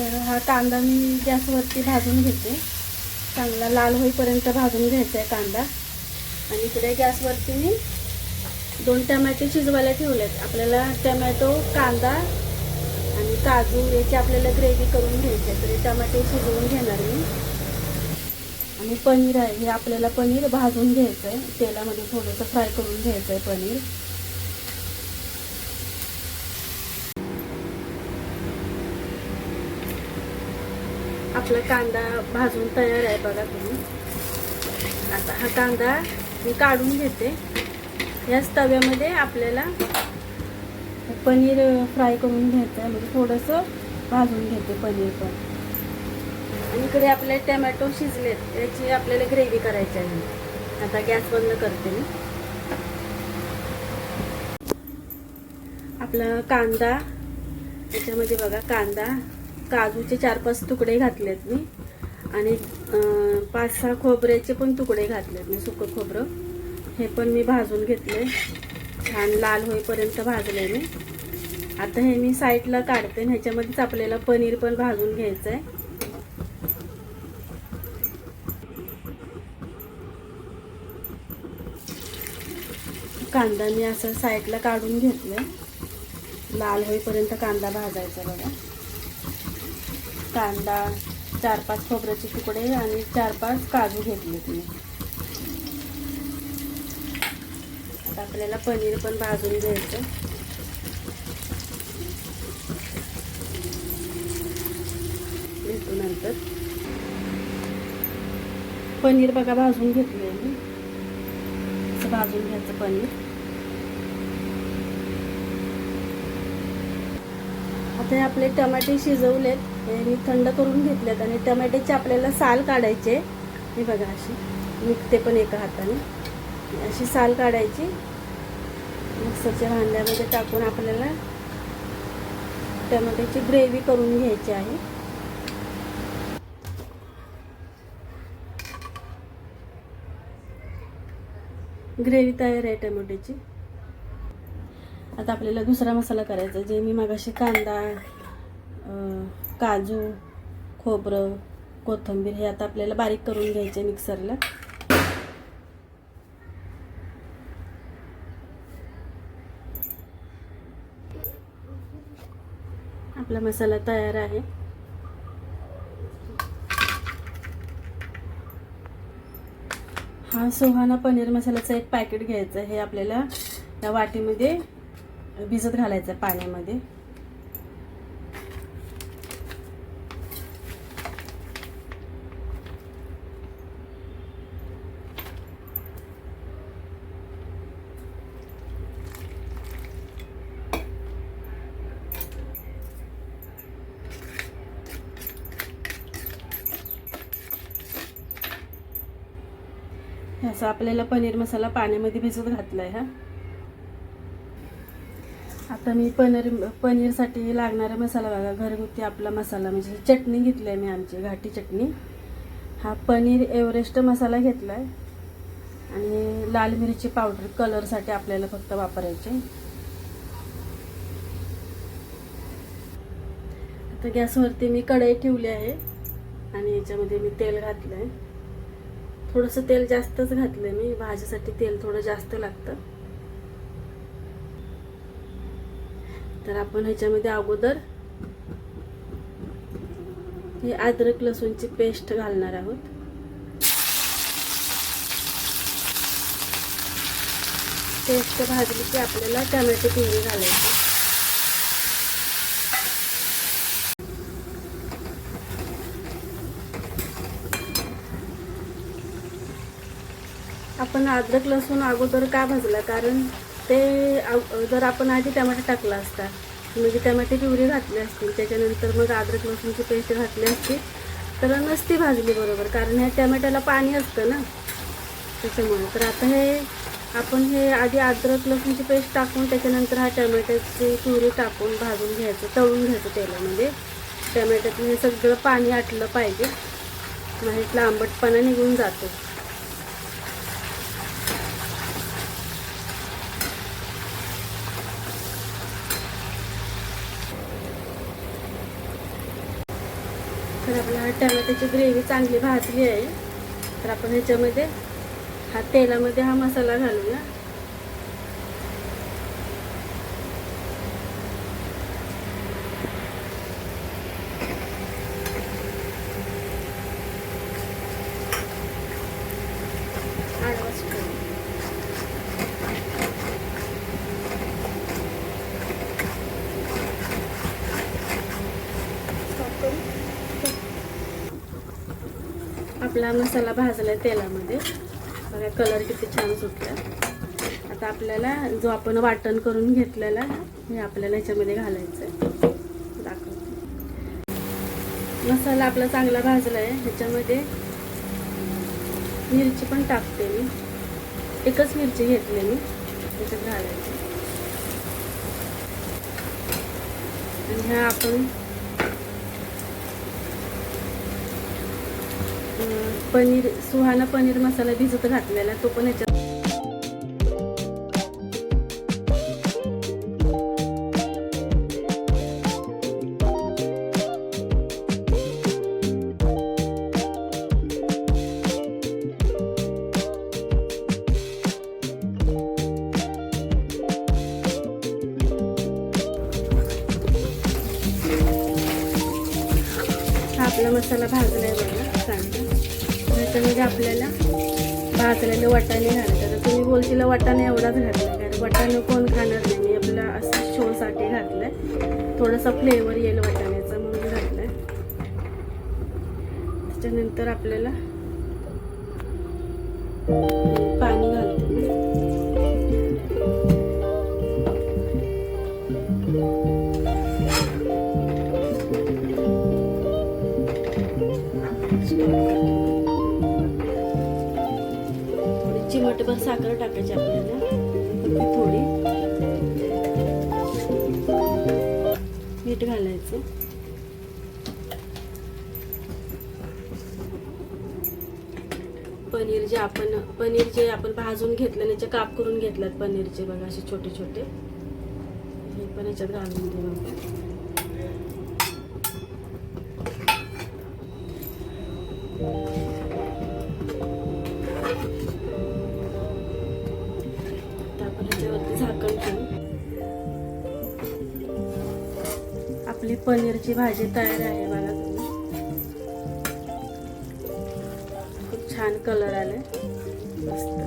तर हा कांदा मी गॅसवरती भाजून घेते. चांगला लाल होईपर्यंत भाजून घ्यायचा आहे कांदा. आणि इकडे गॅसवरती मी दोन टमॅटो शिजवायला ठेवलेत. आपल्याला टमॅटो कांदा आणि काजू याची आपल्याला ग्रेव्ही करून घ्यायची आहे. तर टमॅटो शिजवून घेणार मी. आणि पनीर आहे. हे आपल्याला पनीर भाजून घ्यायचं आहे तेलामध्ये थोडंसं फ्राय करून घ्यायचं आहे पनीर. आपला कांदा भाजून तयार आहे बघा तुम्ही. आता हा कांदा मी काढून घेते. याच तव्यामध्ये आपल्याला पनीर फ्राय करून घ्यायचं आहे. म्हणजे थोडंसं भाजून घेते पनीर पण. आणि इकडे आपले टमॅटो शिजलेत. याची आपल्याला ग्रेव्ही करायची आहे. आता गॅस बंद करते मी. आपला कांदा त्याच्यामध्ये बघा कांदा. काजूचे चार पाच तुकडे घातलेत मी. आणि पाच सहा खोबऱ्याचे पण तुकडे घातलेत मी सुकं खोबरं. हे पण मी भाजून घेतले छान लाल होईपर्यंत भाजले मी. आता हे मी साईडला काढते आणि ह्याच्यामध्येच आपल्याला पनीर पण भाजून घ्यायचं आहे कांदा मी असं साईडला काढून घेतलं लाल होईपर्यंत कांदा भाजायचा बघा. कांदा चार पाच खोबऱ्याचे तुकडे आणि चार पाच काजू घेतले मी. आता आपल्याला पनीर पण भाजून घ्यायचं. नंतर पनीर बघा भाजून घेतले मी. असं भाजून घ्यायचं पनीर. इथे आपले टमाटे शिजवलेत. हे मी थंड करून घेतलेत आणि टमाट्याचे आपल्याला साल काढायचे. हे बघा अशी. निघते पण एका हाताने. अशी साल काढायची. मिक्सरच्या भांड्यामध्ये टाकून आपल्याला टमाट्याची ग्रेव्ही करून घ्यायची आहे. ग्रेव्ही तयार आहे टमाट्याची. आता आपल्याला दुसरा मसाला करायचा जे मी मागाशी कांदा काजू खोबरं कोथिंबीर हे आता आपल्याला बारीक करून घ्यायचे मिक्सरला. आपला मसाला तयार आहे. हा सोहाना पनीर मसाल्याचं एक पॅकेट घ्यायचं हे आपल्याला या वाटीमध्ये भिजत घालायचं पाण्यामध्ये. असं आपल्याला पनीर मसाला पाण्यामध्ये भिजत घातला आहे हा. आता मी पनीर पनीरसाठी लागणारा मसाला बघा घरगुती आपला मसाला म्हणजे चटणी घेतली आहे मी आमची घाटी चटणी. हा पनीर एव्हरेस्ट मसाला घेतला आहे आणि लाल मिरची पावडर कलरसाठी आपल्याला फक्त वापरायचे. आता गॅसवरती मी कढई ठेवली आहे आणि याच्यामध्ये मी तेल घातलं आहे थोडंसं तेल जास्तच घातलं मी. भाजीसाठी तेल थोडं जास्त लागतं. तर आपण ह्याच्यामध्ये अगोदर ही अद्रक लसूणची पेस्ट घालणार आहोत. पेस्ट भाजली की आपल्याला टमॅटो पिंडी घालायची. आपण अद्रक लसूण अगोदर का भाजला? कारण ते जर आपण आधी टमाटे टाकला असता म्हणजे टमाटे पिवरी घातले असतील त्याच्यानंतर मग अद्रक लसूणची पेस्ट घातली असती तर नसती भाजली बरोबर कारण ह्या टमॅट्याला पाणी असतं ना. त्याच्यामुळे. तर आता हे आपण हे आधी अद्रक लसूणची पेस्ट टाकून त्याच्यानंतर हा टमॅट्याची पिवरी टाकून भाजून घ्यायचं तळून घ्यायचं तेलामध्ये. टमॅट्यातलं हे सगळं पाणी आटलं पाहिजे. म्हणजे इथला आंबटपणा निघून जातो. तर आपण हा टमॅटोची ग्रेव्ही चांगली भाजली आहे. तर आपण ह्याच्यामध्ये हा तेलामध्ये हा मसाला घालूया. आपला मसाला भाजला तेलामध्ये. बघा कलर किती छान सुटला आता आपल्याला जो आपण वाटण करून घेतलेला हे आपल्याला ह्याच्यामध्ये घालायचं आहे दाखवते. मसाला आपला चांगला भाजला आहे ह्याच्यामध्ये मिरची पण टाकते मी. एकच मिरची घेतली मी. त्याच्यात घालायची. आणि ह्या आपण पनीर सुहाना पनीर मसाला भिजत घातलेला तो पण ह्याच्यात आपला मसाला भाजलाय आहे. बघा म्हणजे आपल्याला भाजलेले वाटाणे घालायचे तर तुम्ही बोलशीला वाटाणे एवढाच घातला कारण वाटाणे कोण खाणार नाही? मी आपला असं शोसाठी घातलं आहे थोडासा फ्लेवर येईल वाटाण्याचा म्हणून आहे त्याच्यानंतर आपल्याला थोडी साखर टाकायची आपल्याला. फक्त थोडी. मीठ घालायचं. पनीर जे आपण पनीर जे आपण भाजून घेतलं त्याचे काप करून घेतल्यात पनीरचे बघा असे छोटे छोटे हे पण याच्यात घालून देऊ आपली पनीरची भाजी तयार आहे बघा तुम्ही. खूप छान कलर आलाय. मस्त